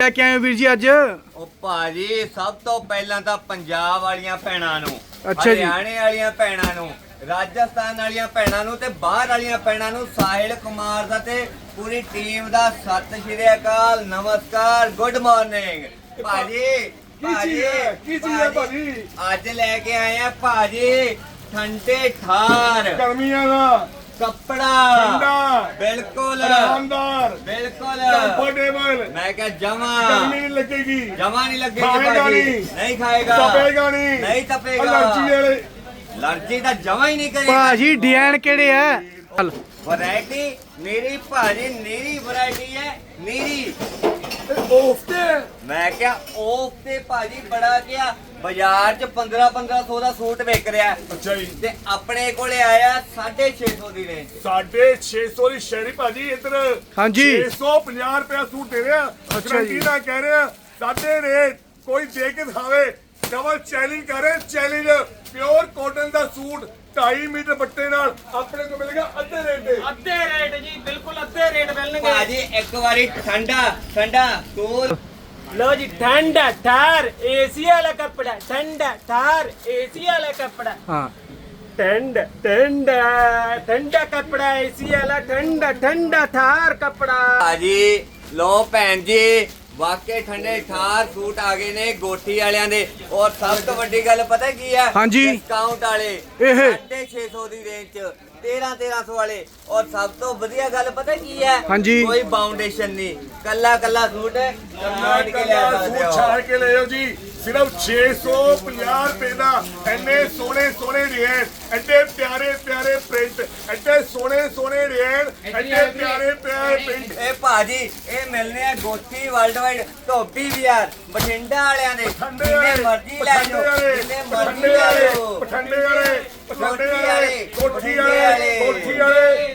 ਲੈ ਕੇ ਆਏ ਹੋ ਵੀਰ ਜੀ ਅੱਜ ਉਹ ਭਾਜੀ ਸਭ ਤੋਂ ਪਹਿਲਾਂ ਤਾਂ ਪੰਜਾਬ ਵਾਲੀਆਂ ਭੈਣਾਂ ਨੂੰ ਅੱਛਾ ਜੀ। ਹਰਿਆਣੇ ਵਾਲੀਆਂ ਭੈਣਾਂ ਨੂੰ ਰਾਜਸਥਾਨ ਵਾਲੀਆਂ ਭੈਣਾਂ ਨੂੰ ਤੇ ਬਾਹਰ ਵਾਲੀਆਂ ਭੈਣਾਂ ਨੂੰ ਸਾਹਿਲ ਕੁਮਾਰ ਦਾ ਤੇ ਪੂਰੀ ਟੀਮ ਦਾ ਸਤਿ ਸ਼੍ਰੀ ਅਕਾਲ ਨਮਸਕਾਰ ਗੁੱਡ ਮਾਰਨਿੰਗ ਭਾਜੀ ਹੈ? ਕੀ ਚੀਜ਼ ਹੈ ਭਾਜੀ? ਅੱਜ ਲੈ ਕੇ ਆਏ ਆ ਭਾਜੀ ਠੰਡੇ ਠਾਰ ਗਰਮੀਆਂ ਦਾ ਕੱਪੜਾ ਠੰਡਾ ਬਿਲਕੁਲ। ਆਰਾਮਦਾਰ। ਬਿਲਕੁਲ। ਕੰਫਰਟੇਬਲ। ਮੈਂ ਕਿਹਾ ਜਮਾ। ਗਰਮੀ ਨਹੀਂ ਲੱਗੇਗੀ। ਜਮਾ ਨਹੀਂ ਲੱਗੇਗੀ ਖਾਏਗਾ ਭਾਜੀ ਨਹੀਂ। ਨਹੀਂ ਖਾਏਗਾ। ਤਪੇਗਾ ਨਹੀਂ। ਨਹੀਂ ਤਪੇਗਾ। ਅਲਰਜੀ ਵਾਲੇ। ਅਲਰਜੀ ਤਾਂ ਜਮਾ ਹੀ ਨਹੀਂ ਕਰੇਗਾ ਭਾਜੀ ਡਿਜ਼ਾਈਨ ਕਿਹੜੇ ਆ? ਵੈਰਾਈਟੀ ਮੇਰੀ ਭਾਜੀ ਨੀਰੀ ਵੈਰਾਈਟੀ ਹੈ ਨੀਰੀ ਉਫ ਤੇ? ਮੈਂ ਕਿਹਾ ਉਹ ਤੇ ਭਾਜੀ ਬੜਾ ਗਿਆ। ਬਾਜ਼ਾਰ 'ਚ 15 1500 ਦਾ ਸੂਟ ਵਿਕ ਰਿਹਾ। ਅੱਛਾ ਜੀ। ਤੇ ਆਪਣੇ ਕੋਲੇ ਆਇਆ 650 ਦੀ ਰੇਂਜ ਸਾਢੇ 600 ਦੀ ਸ਼ਹਿਰੀ ਭਾਜੀ ਇੱਧਰ ਹਾਂਜੀ। 650 ਰੁਪਏ ਸੂਟ ਦੇ ਰਿਹਾ। ਅੱਛਾ ਜੀ। ਕਹਿ ਰਿਹਾ ਸਾਡੇ ਰੇਟ ਕੋਈ ਦੇ ਕੇ ਦਿਖਾਵੇ। ਡਬਲ ਚੈਲੰਜ ਕਰੇ ਚੈਲੰਜ ਪਿਓਰ ਕਾਟਨ ਦਾ ਸੂਟ 2.5 ਮੀਟਰ ਬੱਟੇ ਨਾਲ ਆਪਣੇ ਕੋਲ ਮਿਲੇਗਾ ਅੱਧੇ ਰੇਟ ਤੇ। ਅੱਧੇ ਰੇਟ ਜੀ ਬਿਲਕੁਲ ਅੱਧੇ ਰੇਟ ਮਿਲਣਗੇ। ਭਾਜੀ ਇੱਕ ਵਾਰੀ ਠੰਡਾ ਠੰਡਾ ਤੂੰ ਲੋ ਜੀ ਠੰਡਾ ਠਾਰ ਏਸੀ ਵਾਲਾ ਕੱਪੜਾ ਠੰਡਾ ਠਾਰ ਏਸੀ ਵਾਲਾ ਕੱਪੜਾ। ਹਾਂ। ਠੰਡਾ ਠੰਡਾ ਠੰਡਾ ਕੱਪੜਾ ਏਸੀ ਵਾਲਾ ਠੰਡਾ ਠੰਡਾ ਠਾਰ ਕੱਪੜਾ। ਭਾਜੀ ਲੋ ਭੈਣ ਜੀ ਵਾਕੇ ਠੰਡੇ ਠਾਰ ਸੂਟ ਆ ਗਏ ਨੇ ਗੋਠੀ ਵਾਲਿਆਂ ਦੇ। ਔਰ ਸਭ ਤੋਂ ਵੱਡੀ ਗੱਲ ਪਤਾ ਕੀ ਹੈ ਹਾਂਜੀ। ਡਿਸਕਾਊਂਟ ਵਾਲੇ। ਇਹ। 650 ਦੀ ਰੇਂਜ ਚ 13 1300 ਵਾਲੇ। ਔਰ ਸਭ ਤੋਂ ਵਧੀਆ ਗੱਲ ਪਤਾ ਕੀ ਹੈ ਹਾਂਜੀ। ਕੋਈ ਬਾਉਂਡੇਸ਼ਨ ਨਹੀਂ। ਕੱਲਾ ਕੱਲਾ ਸੂਟ ਕਮਾਂਡ ਕੇ ਲੈ ਕੱਲਾ ਸਕਦੇ ਸੂਟ ਹੋ ਛਾੜ ਕੇ ਲਿਓ ਜੀ। ਸਿਰਫ 650 ਰੁਪਏ ਦਾ। ਐਨੇ ਸੋਹਣੇ ਸੋਹਣੇ ਰੇਟ ਐਡੇ ਪਿਆਰੇ ਪਿਆਰੇ ਪ੍ਰਿੰਟ ਐਡੇ ਸੋਹਣੇ ਸੋਹਣੇ ਰੇਟ ਐਡੇ ਪਿਆਰੇ ਪਿਆਰੇ ਪ੍ਰਿੰਟ ਇਹ ਭਾਜੀ ਇਹ ਮਿਲਨੇ ਆ ਗੋਠੀ ਵਰਲਡ ਵਾਈਡ ਧੋਬੀ ਵਿਆਰ ਬਠਿੰਡਾ ਵਾਲਿਆਂ ਦੇ। ਪਠੰਡੇ ਜਿੰਨੇ ਵਾਲੇ ਮਰਜ਼ੀ ਲੈ ਜਾਓ ਜਿੰਨੇ ਮਰਜ਼ੀ ਪਠੰਡੇ ਲੈ ਵਾਲੇ ਜਾਓ। ਪਠੰਡੇ ਵਾਲੇ ਪਠੰਡੇ ਕੋਠੀ ਵਾਲੇ ਕੋਠੀ। ਕੋਠੀ ਵਾਲੇ